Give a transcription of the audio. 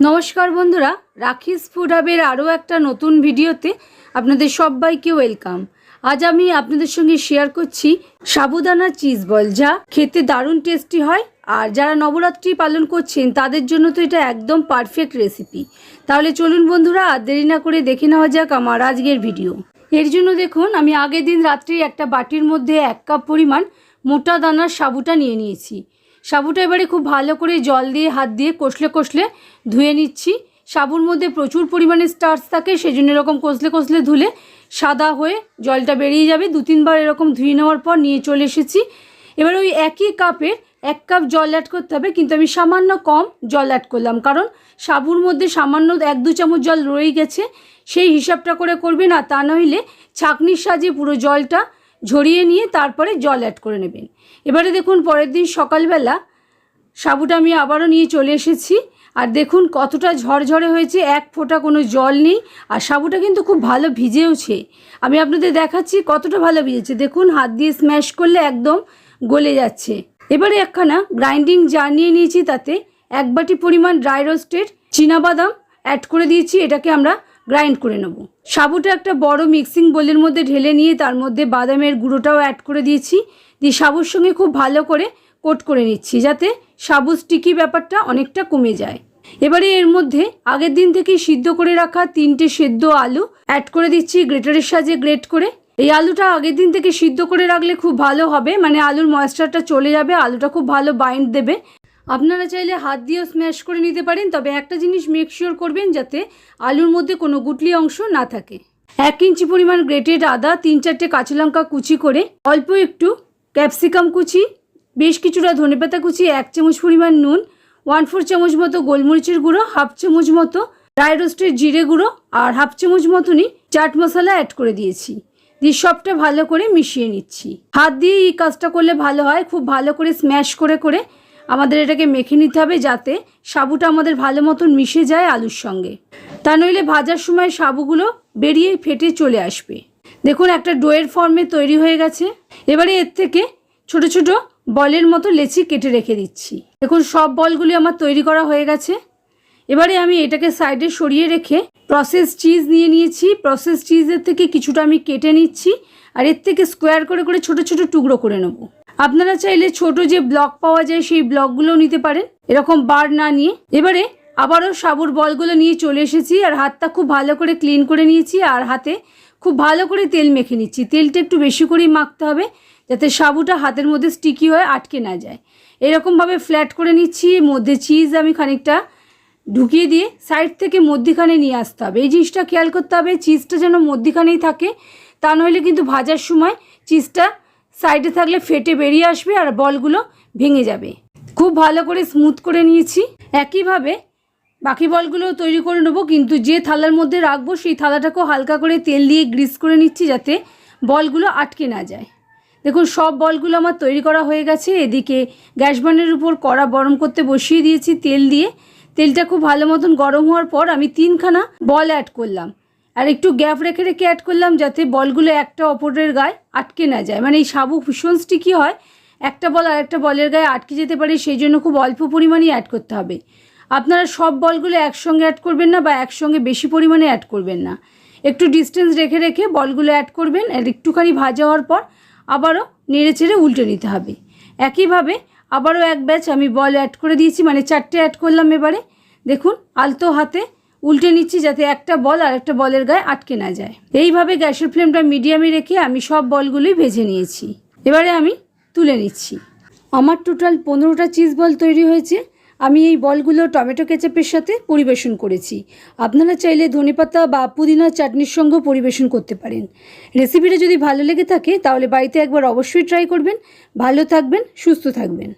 নমস্কার বন্ধুরা, রাখিস ফুড হাবের আরও একটা নতুন ভিডিওতে আপনাদের সবাইকে ওয়েলকাম। আজ আমি আপনাদের সঙ্গে শেয়ার করছি সাবুদানা চিজ বল, যা খেতে দারুণ টেস্টি হয়, আর যারা নবরাত্রি পালন করছেন, তাদের জন্য তো এটা একদম পারফেক্ট রেসিপি তাহলে চলুন বন্ধুরা, আর দেরি না করে দেখে নেওয়া যাক আমার আজকের ভিডিও। এর জন্য দেখুন, আমি আগের দিন রাত্রি একটা বাটির মধ্যে এক কাপ পরিমাণ মোটা দানার সাবুটা নিয়ে নিয়েছি। সাবুটা এবারে খুব ভালো করে জল দিয়ে, হাত দিয়ে কষলে কষলে ধুয়ে নিচ্ছি। সাবুর মধ্যে প্রচুর পরিমাণে স্টার্চ থাকে সেই জন্য এরকম কষলে কষলে ধুলে সাদা হয়ে জলটা বেরিয়ে যাবে। দু তিনবার এরকম ধুয়ে নেওয়ার পর নিয়ে চলে এসেছি। এবার ওই একই কাপের এক কাপ জল অ্যাড করতে হবে, কিন্তু আমি সামান্য কম জল অ্যাড করলাম। কারণ সাবুর মধ্যে সামান্য এক দু চামচ জল রয়ে গেছে। সেই হিসাবটা করে করবেন, আর তা নইলে ছাঁকনির সাহায্যে পুরো জলটা ঝরিয়ে নিয়ে তারপরে জল অ্যাড করে নেবেন। এবারে দেখুন পরের দিন সকালবেলা সাবুটা আমি আবারও নিয়ে চলে এসেছি। আর দেখুন কতটা ঝরঝরে হয়েছে, এক ফোঁটা কোনো জল নেই। আর সাবুটা কিন্তু খুব ভালো ভিজেওছে। আমি আপনাদের দেখাচ্ছি কতটা ভালো ভিজেছে। দেখুন হাত দিয়ে স্ম্যাশ করলে একদম গলে যাচ্ছে। এবারে একখানা গ্রাইন্ডিং জার নিয়ে নিয়েছি তাতে এক বাটি পরিমাণ ড্রাই রোস্টেড বাদাম অ্যাড করে দিয়েছি। এটাকে আমরা গ্রাইন্ড করে নেব। সাবুটা একটা বড় মিক্সিং বোলের মধ্যে ঢেলে নিয়ে তার মধ্যে বাদামের গুঁড়োটাও অ্যাড করে দিয়েছি। দিয়ে সাবুর সঙ্গে খুব ভালো করে কোট করে নিচ্ছি যাতে সাবু স্টিকি ব্যাপারটা অনেকটা কমে যায়। এবারে এর মধ্যে আগের দিন থেকে সিদ্ধ করে রাখা তিনটে সেদ্ধ আলু অ্যাড করে দিচ্ছি গ্রেটারের সাহায্যে গ্রেট করে। এই আলুটা আগের দিন থেকে সিদ্ধ করে রাখলে খুব ভালো হবে মানে আলুর ময়েশ্চারটা চলে যাবে, আলুটা খুব ভালো বাইন্ড দেবে। আপনারা চাইলে হাত দিয়েও স্ম্যাশ করে নিতে পারেন, তবে একটা জিনিস মেক শিওর করবেন যাতে আলুর মধ্যে কোনো গুটলি অংশ না থাকে। এক ইঞ্চি পরিমাণ গ্রেটেড আদা, তিন চারটে কাঁচা লঙ্কা কুচি করে, অল্প একটু ক্যাপসিকাম কুচি, বেশ কিছুটা ধনেপাতা কুচি, এক চামচ পরিমাণ নুন ওয়ান ফোর চামচ মতো গোলমরিচের গুঁড়ো হাফ চামচ মতো ড্রাই রোস্টের জিরে গুঁড়ো, আর হাফ চামচ মতনই চাট মশলা অ্যাড করে দিয়েছি। দিয়ে সবটা ভালো করে মিশিয়ে নিচ্ছি। হাত দিয়ে এই কাজটা করলে ভালো হয়, খুব ভালো করে স্ম্যাশ করে করে আমাদের এটাকে মেখে নিতে হবে যাতে সাবুটা আমাদের ভালো মতন মিশে যায় আলুর সঙ্গে। তা নইলে ভাজার সময় সাবুগুলো বেরিয়ে ফেটে চলে আসবে। দেখুন, একটা ডোয়ের ফর্মে তৈরি হয়ে গেছে। এবারে এর থেকে ছোট ছোট বলের মতো লেচি কেটে রেখে দিচ্ছি। দেখুন, সব বলগুলি আমার তৈরি করা হয়ে গেছে। এবারে আমি এটাকে সাইডে সরিয়ে রেখে প্রসেস চিজ নিয়ে নিয়েছি। প্রসেস চিজের থেকে কিছুটা আমি কেটে নিচ্ছি আর এর থেকে স্কোয়ার করে করে ছোট ছোট টুকরো করে নেব। আপনারা চাইলে ছোট যে ব্লক পাওয়া যায় সেই ব্লকগুলোও নিতে পারেন এরকম বার না নিয়ে। এবারে আবারও সাবুর বলগুলো নিয়ে চলে এসেছি আর হাতটা খুব ভালো করে ক্লিন করে নিয়েছি আর হাতে খুব ভালো করে তেল মেখে নিচ্ছি। তেলটা একটু বেশি করেই মাখতে হবে যাতে সাবুটা হাতের মধ্যে স্টিকি হয়ে আটকে না যায়। এরকমভাবে ফ্ল্যাট করে নিচ্ছি, মধ্যে চিজ আমি খানিকটা ঢুকিয়ে দিয়ে সাইড থেকে মধ্যিখানে নিয়ে আসতে হবে। এই জিনিসটা খেয়াল করতে হবে চিজটা যেন মধ্যিখানেই থাকে। তা নইলে কিন্তু ভাজার সময় চিজটা সাইডে থাকলে ফেটে বেরিয়ে আসবে আর বলগুলো ভেঙে যাবে। খুব ভালো করে স্মুথ করে নিয়েছি। একইভাবে বাকি বলগুলো তৈরি করে নেব, কিন্তু যে থালার মধ্যে রাখব সেই থালাটাকেও হালকা করে তেল দিয়ে গ্রিস করে নিচ্ছি যাতে বলগুলো আটকে না যায়। দেখুন, সব বলগুলো আমার তৈরি করা হয়ে গেছে। এদিকে গ্যাস বার্নের উপর কড়া গরম করতে বসিয়ে দিয়েছি তেল দিয়ে। তেলটা খুব ভালো মতন গরম হওয়ার পর আমি তিনখানা বল অ্যাড করলাম। আর একটু গ্যাপ রেখে রেখে অ্যাড করলাম যাতে বলগুলো একটা অপরের গায়ে আটকে না যায়। মানে এই সাবু ভীষণ স্টিকি হয়? একটা বল আর একটা বলের গায়ে আটকে যেতে পারে, সেই জন্য খুব অল্প পরিমাণেই অ্যাড করতে হবে। আপনারা সব বলগুলো একসঙ্গে অ্যাড করবেন না বা একসঙ্গে বেশি পরিমাণে অ্যাড করবেন না। একটু ডিস্টেন্স রেখে রেখে বলগুলো অ্যাড করবেন আর একটুখানি ভাজা হওয়ার পর আবারও নেড়ে চেড়ে উল্টে নিতে হবে। একইভাবে আবারও এক ব্যাচ আমি বল অ্যাড করে দিয়েছি মানে চারটে অ্যাড করলাম এবারে। দেখুন, আলতো হাতে উল্টে নিচ্ছি যাতে একটা বল আর একটা বলের গায়ে আটকে না যায়। এইভাবে গ্যাসের ফ্লেমটা মিডিয়ামে রেখে আমি সব বলগুলোই ভেজে নিয়েছি। এবারে আমি তুলে নিচ্ছি। আমার টোটাল পনেরোটা চিজ বল তৈরি হয়েছে। আমি এই বলগুলো টমেটো কেচাপের সাথে পরিবেশন করেছি। আপনারা চাইলে ধনেপাতা বা পুদিনা চাটনির সঙ্গেও পরিবেশন করতে পারেন। রেসিপিটা যদি ভালো লেগে থাকে, তাহলে বাড়িতে একবার অবশ্যই ট্রাই করবেন। ভালো থাকবেন, সুস্থ থাকবেন।